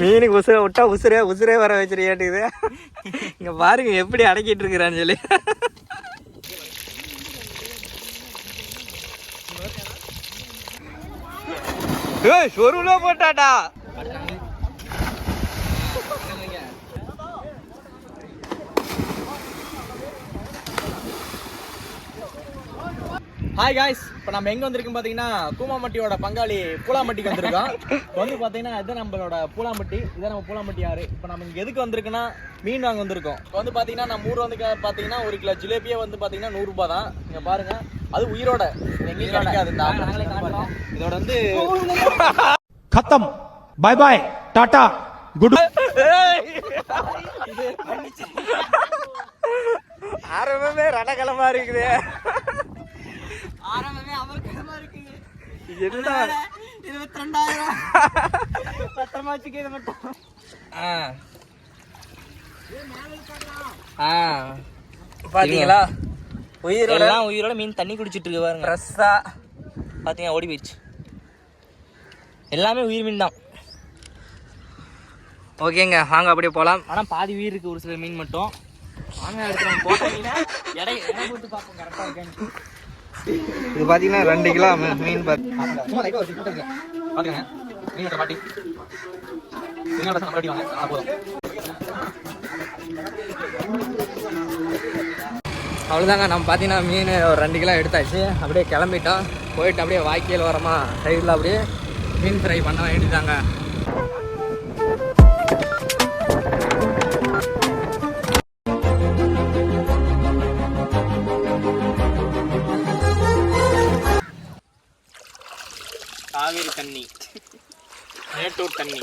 மீனுக்கு உசுர விட்டா உசுரே உசுரே வர வச்சிருக்கேட்டுக்குது இங்க பாருங்க எப்படி அடக்கிட்டு இருக்கிறான்னு சொல்லி. ஏய் சொருவுல போட்டாடா. ஹாய் காய்ஸ் இப்போ நம்ம எங்கே வந்திருக்கோம் பார்த்தீங்கன்னா கூமாமட்டியோட பங்காளி பூலாமட்டிக்கு வந்திருக்கோம். இப்போ வந்து பார்த்தீங்கன்னா இது நம்மளோட பூலாமட்டி இதான் நம்ம பூலாமட்டி யாரு? இப்போ நம்ம இங்கே எதுக்கு வந்திருக்குன்னா மீன் வாங்க வந்திருக்கோம். இப்போ வந்து பார்த்தீங்கன்னா நம்ம ஊர் வந்து பார்த்தீங்கன்னா ஒரு கிலோ ஜிலேபியே வந்து பார்த்தீங்கன்னா நூறுரூபா தான். நீங்கள் பாருங்கள் அது உயிரோட. எங்கேயும் கிடைக்காது இந்த இதோட வந்து கத்தம். பாய் பாய் டாட்டா குட் ஆரம்பமே ரணகலமா இருக்குது. ஆரம்பமே அமர்க்கலமா இருக்கு இது என்ன இருபத்தி ரெண்டாயிரம் பத்திரமா வச்சுக்க இதை மட்டும் பாத்தீங்களா? உயிரோட எல்லாம் உயிரோட மீன் தண்ணி குடிச்சிட்டு இருக்கு பாருங்க. ஃப்ரெஷ்ஷா. பாத்தீங்க ஓடி போயிடுச்சு. எல்லாமே உயிர் மீன் தான். ஓகேங்க வாங்க அப்படியே போலாம். ஆனா பாதி உயிர் இருக்கு ஒரு சில மீன் மட்டும். வாங்க எடுத்துறோம் போட்ட மீனை எடை எடை போட்டு பார்ப்போம். கரெக்டா இருக்கான்னு. இது பாத்தீங்கன்னா ரெண்டு கிலோ மீன் அவ்வளோதாங்க நம்ம பார்த்தீங்கன்னா மீன் ஒரு ரெண்டு கிலோ எடுத்தாச்சு. அப்படியே கிளம்பிட்டோம். போயிட்டு அப்படியே வாய்க்கால் வரமா சைடில் அப்படியே மீன் ஃப்ரை பண்ண வேண்டியதாங்க தண்ணி. மேட்டூர் தண்ணி.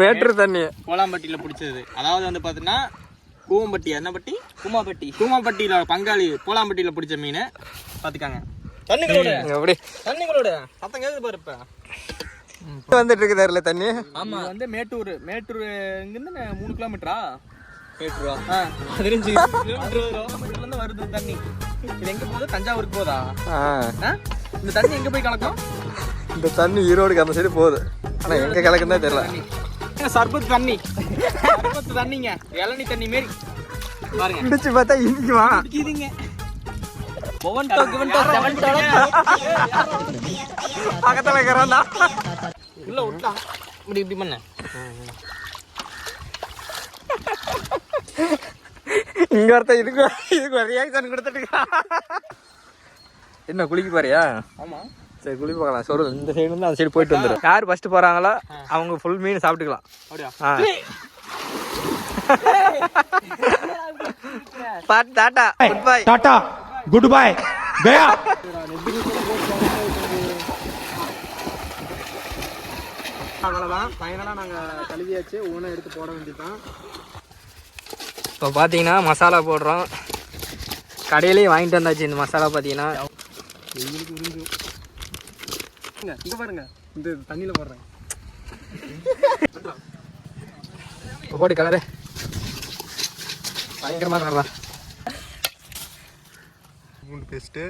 மேட்ரு தண்ணி. கோலாம்பட்டியில பிடிச்சது. அதாவது வந்து பாத்தீங்கன்னா கூவம்பட்டி என்ன பட்டி? கூமாப்பட்டி. கூமாப்பட்டியில பங்காளி கோலாம்பட்டியில பிடிச்ச மீன். பாத்துக்காங்க. தண்ணிகளோட. அப்படி தண்ணிகளோட. சத்தம் கேக்குது பாரு இப்ப. வந்துட்டு இருக்குதாருல தண்ணி. ஆமா. வந்து மேட்டூர். மேட்டூர் இங்கிருந்து மூணு கிலோமீட்டரா மேட்டூரா? பதினஞ்சு கிலோமீட்டர்ல இருந்து வருது தண்ணி. இது எங்க போகுது? தஞ்சாவூருக்கு போதா? இந்த தண்ணி எங்க போய் கலக்கும்? இந்த தண்ணி ஈரோடுக்கு அந்த சைடு போகுது. ஆனால் எங்கே கலக்குன்னு தெரியல. சர்பத் தண்ணி. சர்பத் தண்ணிங்க. இளநி தண்ணி மாரி. பாருங்க. பிடிச்சு பார்த்தா இனிக்குமா இதுங்க ஒவன்டோ கிவன்டோ செவன்டோ. பக்கத்தில் இருக்கிறான் உள்ள விட்டா இப்படி இப்படி பண்ண. இங்க ஒருத்த இதுக்கு இதுக்கு ஒரு ரியாக்ஷன் கொடுத்துட்டு என்ன குளிக்க போறியா? ஆமா. சரி குளி பார்க்கலாம் சொல் இந்த சைடு இருந்து அந்த சைடு போயிட்டு வந்துடும் யார் ஃபர்ஸ்ட் போறாங்களோ அவங்க ஃபுல் மீன் சாப்பிட்டுக்கலாம். Tata good bye tata good bye கயா அவ்வளோதான் ஃபைனலாக நாங்கள் கழுவியாச்சு ஊனை எடுத்து போட வேண்டியதான் இப்போ பார்த்தீங்கன்னா மசாலா போடுறோம். கடையிலேயே வாங்கிட்டு வந்தாச்சு இந்த மசாலா பார்த்தீங்கன்னா. வெயிலுக்கு உறிஞ்சும் இங்கே பாருங்க. இந்த தண்ணியில் போடுறேன். போட்டு கலரு பயங்கரமாக கலரா பூண்டு பேஸ்ட்டு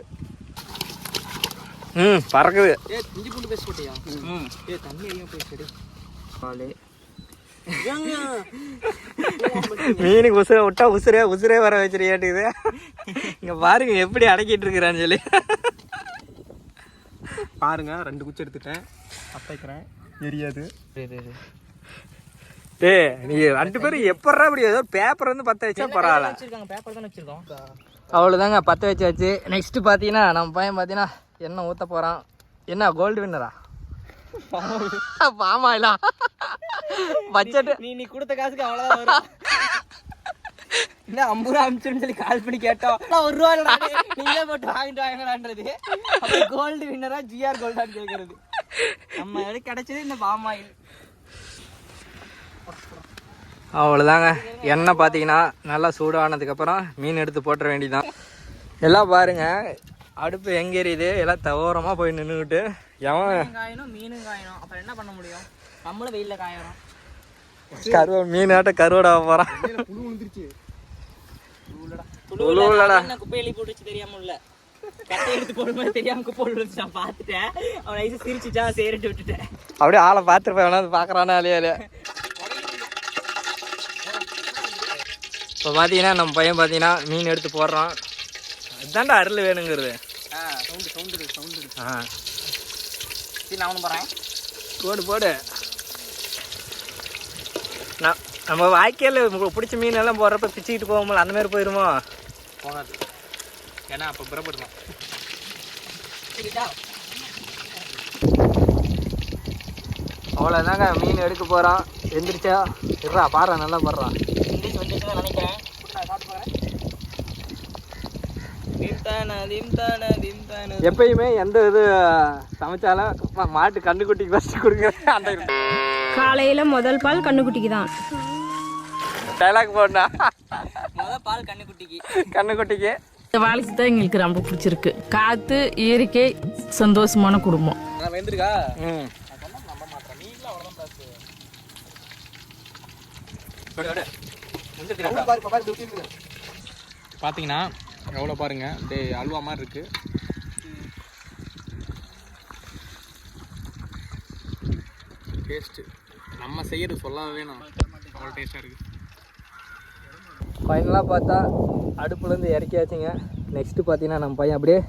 ம் பறக்குது. ஏ இஞ்சி பூண்டு பேஸ்ட் போட்டியா? ம். ஏ தண்ணி அதிகமாக போயிடுச்சு பாலு மீனுக்கு உசுர விட்டா உசுரே உசுரே வர வச்சிருக்கேட்டுக்குது இங்க பாருங்க எப்படி அடக்கிட்டு இருக்கிறான்னு சொல்லி. பாருங்க ரெண்டு குச்சி எடுத்துட்டேன். அப்பைக்கிறேன் எரியாது. டேய் நீ ரெண்டு பேரும் எப்படா இப்படி ஏதோ பேப்பர் வந்து பத்த வச்சா பரவாயில்ல. வச்சிருக்காங்க? பேப்பர் தான் வச்சிருக்கோம். அவ்வளோதாங்க பற்ற வச்சாச்சு. நெக்ஸ்ட் பார்த்தீங்கன்னா நம்ம பையன் பார்த்தீங்கன்னா எண்ணெய் ஊற்ற போகிறான் என்ன கோல்டு வின்னரா பாமாயிலா. பட்ஜெட் நீ நீ கொடுத்த காசுக்கு அவ்வளோதான் வரும். என்ன ஐம்பது ரூபா அமிச்சுன்னு சொல்லி கால் பண்ணி கேட்டோம். ஒரு ரூபா நீங்களே போட்டு வாங்கிட்டு வாங்கலான்றது அப்புறம் கோல்டு வின்னரா ஜிஆர் கோல்டான்னு கேட்கறது நம்ம எது கிடைச்சது இந்த பாமாயில். அவ்வளோதாங்க எண்ணெய் பார்த்தீங்கன்னா நல்லா சூடானதுக்கப்புறம் மீன் எடுத்து போட்டுற வேண்டியதான் எல்லாம் பாருங்க. அடுப்பு எங்கே எரியுது? எல்லாம் தவறமாக போய் நின்றுக்கிட்டு எவன்? காயணும் மீனும் காயணும் அப்புறம் என்ன பண்ண முடியும்? நம்மளும் வெயில்ல காயணும் கருவ மீனாட்ட கருவடா போகிறான். குப்பையில போட்டுச்சு தெரியாம இல்ல கட்டை எடுத்து போடும்போது தெரியாம குப்பை விழுந்துச்சு நான் பார்த்துட்டேன். அவன் ஐசு சிரிச்சுட்டா சேரிட்டு விட்டுட்டேன். அப்படியே ஆளை பார்த்துருப்பேன் வேணா பார்க்குறானா இல்லையா இப்போ பார்த்தீங்கன்னா நம்ம பையன் பார்த்தீங்கன்னா மீன் எடுத்து போடுறான். அதுதான்டா அருள் வேணுங்கிறது. சவுண்டு சவுண்டு சவுண்டு ஆ. சரி நான் ஒன்று போகிறேன் போடு போடு. நான் நம்ம வாய்க்கால் உங்களுக்கு பிடிச்ச மீன் எல்லாம் போடுறப்ப பிச்சுக்கிட்டு போகும்போது அந்த மாதிரி போயிருமோ? போகாது. ஏன்னா அப்போ புறப்படுமா அவ்வளோதாங்க மீன் எடுக்க போகிறான் எந்திரிச்சா இருறா பாடுறா நல்லா பாடுறான் இங்கிலீஷ் வந்துச்சுன்னு நினைக்கிறேன் நான் பார்த்து போகிறேன் திம்தான திம்தான திம்தான எப்பயுமே எந்த இது சமைச்சாலும் மாட்டு கண்ணுக்குட்டிக்கு ஃபஸ்ட்டு கொடுங்க அந்த காலையில் முதல் பால் கண்ணுக்குட்டிக்கு தான். டைலாக் போடா முத பால் கண்ணுக்குட்டிக்கு. கண்ணுக்குட்டிக்கு. இந்த வாழ்க்கை தான் எங்களுக்கு ரொம்ப பிடிச்சிருக்கு. காற்று இயற்கை சந்தோஷமான குடும்பம். நான் வெந்திருக்கா? ம். பார்த்தீங்கன்னா எவ்வளோ பாருங்க? டே அல்வா மாதிரி இருக்கு. டேஸ்ட்டு நம்ம செய்யறது சொல்லவே வேணாம் அவ்வளோ டேஸ்ட்டாக இருக்கு. ஃபைனலாக பார்த்தா அடுப்புலேருந்து இறக்கியாச்சுங்க. நெக்ஸ்ட்டு பார்த்தீங்கன்னா நம்ம பையன் அப்படியே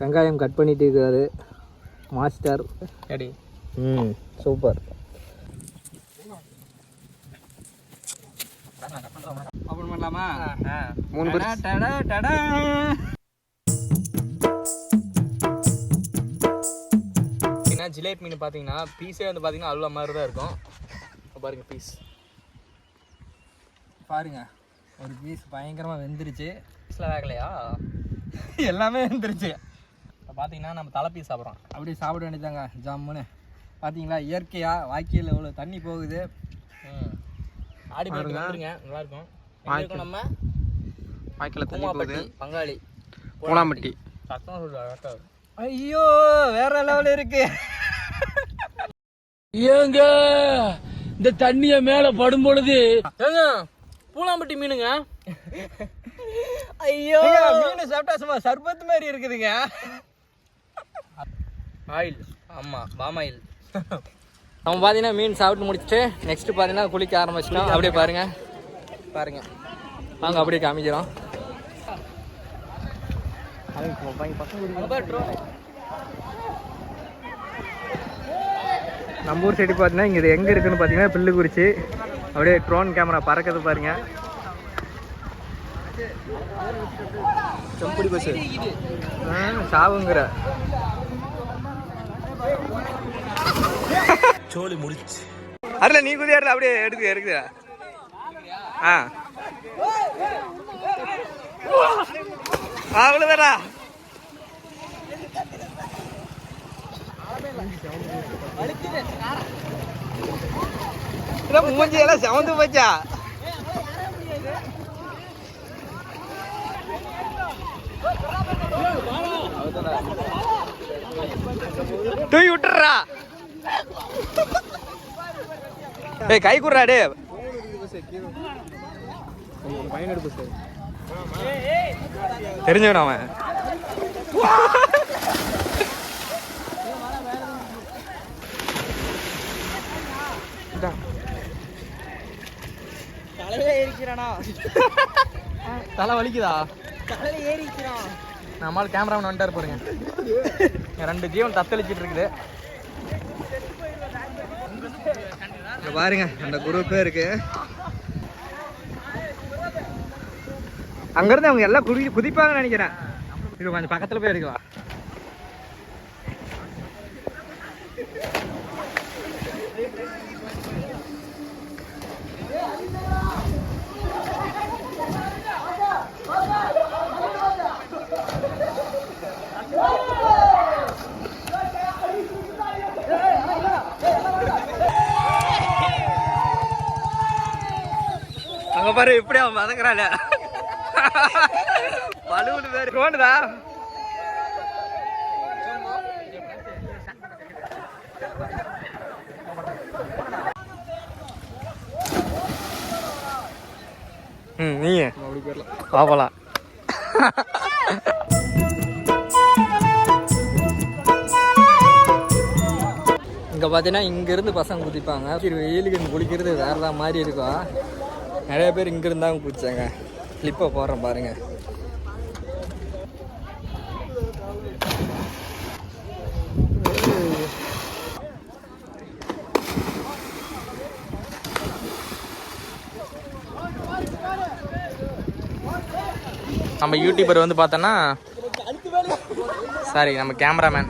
வெங்காயம் கட் பண்ணிட்டு இருக்காரு. மாஸ்டர் ம் சூப்பர் பண்ணலாமா? மூணு பேர் டடா டடா. பார்த்தீங்கன்னா ஜிலேபி மீன் பார்த்தீங்கன்னா பீஸே வந்து பார்த்தீங்கன்னா அல்வா மாதிரி தான் இருக்கும். பாருங்க பீஸ் பாருங்க ஒரு பீஸ் பயங்கரமாக வெந்துருச்சு. பீஸில் வேகலையா? எல்லாமே வெந்துருச்சு. இப்போ பார்த்தீங்கன்னா நம்ம தலை பீஸ் சாப்பிட்றோம். அப்படியே சாப்பிட வேண்டியதாங்க ஜாமுன்னு. பார்த்தீங்களா இயற்கையாக வாய்க்கால் எவ்வளோ தண்ணி போகுது. ம். ஆடி போட்டு வந்துருங்க நம்ம வாய்க்கால் பூமாப்பட்டி பங்காளி பூலாம்பட்டி சத்தம் சொல்லுவாங்க ஐயோ வேற லெவல் இருக்கு. ஏங்க இந்த தண்ணிய மேல படும் பொழுது ஏங்க பூலாம்பட்டி மீனுங்க? ஐயோ. மீன் சாப்பிட்டா சும்மா சர்பத் மாதிரி இருக்குதுங்க. ஆயில். ஆமாம் பாமாயில் நம்ம பார்த்தீங்கன்னா மீன் சாப்பிட்டு முடிச்சுட்டு நெக்ஸ்ட் பார்த்தீங்கன்னா குளிக்க ஆரம்பிச்சிட்டோம். அப்படியே பாருங்க. பாருங்க. வாங்க அப்படியே காமிக்கிறோம். நம்ம ஊர் சைடு பார்த்தீங்கன்னா இங்கே இது எங்கே இருக்குன்னு பார்த்தீங்கன்னா பில்லுக்குறிச்சி. அப்படியே ட்ரோன் கேமரா பறக்குது பாருங்க. செம்புடி பஸ் சாவுங்கிற. சோலி முடிச்சு. அதில் நீ குதியாரில் அப்படியே எடுக்கு எடுக்குது ஆ. அவ்வளோதாடா மூஞ்சி எல்லாம் செவந்து போச்சா? தூய் விட்டுறா ஏய் கை குடுறா டே தெரிஞ்சவன் அவன்? இந்தா. தலையில ஏறிக்கிறானா? தலை வலிக்குதா? நம்மால் கேமராமேன் வந்துட்டாரு பாருங்க. ரெண்டு ஜீவன் தத்தளிச்சிட்டு இருக்குது. இங்க பாருங்க அந்த குரூப்பே இருக்கு. அங்கிருந்து அவங்க எல்லாம் குதி குதிப்பாங்கன்னு நினைக்கிறேன். இது கொஞ்சம் பக்கத்தில் போய் எடுக்கலாம் அங்க பாரு இப்படி அவன் மதங்குறாள் பழுவுன்னு பேர் ரோண்டுதா ம் நீ அப்படி இங்கே பார்த்தீங்கன்னா இங்கேருந்து பசங்க குதிப்பாங்க. வெயிலுக்கு குளிக்கிறது வேறு தான் மாதிரி இருக்கும் நிறைய பேர் இங்கேருந்து தான் குதித்தாங்க கிளிப்பை போடுறேன் பாருங்க. நம்ம யூடியூபர் வந்து பார்த்தோன்னா சாரி நம்ம கேமராமேன்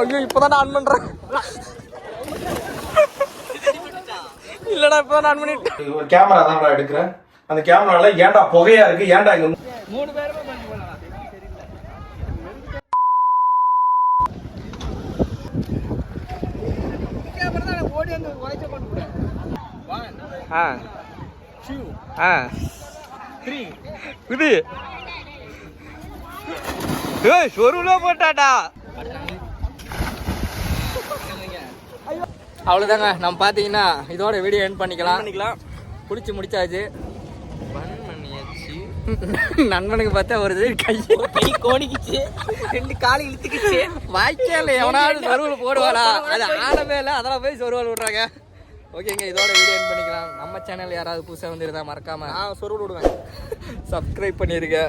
ஐயோ இப்போதான் ஆன் பண்ணுறேன் இல்லைடா இப்போதான் ஆன் பண்ணிட்டேன் ஒரு கேமரா தான் எடுக்கிறேன். அந்த கேமரால ஏன்டா புகையா இருக்கு? ஏன்டா இங்க ஆ. ஆ. இது ஏய் சொருவுல போட்டாடா. அவ்வளோதாங்க நம்ம பார்த்தீங்கன்னா இதோட வீடியோ எண்ட் பண்ணிக்கலாம். பண்ணிக்கலாம். பிடிச்சி முடிச்சாச்சு. நண்பனுக்கு பார்த்தா ஒரு கை கை கோணிக்குச்சு. ரெண்டு காலு இழுத்துக்கிச்சு. வாய்க்கால எவனாவது சொருவல் போடுவாடா அது ஆனமே இல்லை. அதெல்லாம் போய் சொருவல் விட்றாங்க. ஓகேங்க இதோட வீடியோ எண்ட் பண்ணிக்கலாம். நம்ம சேனல் யாராவது புதுசாக வந்துருந்தா மறக்காம நான் சொருள் விடுவேன். சப்ஸ்கிரைப் பண்ணிருங்க.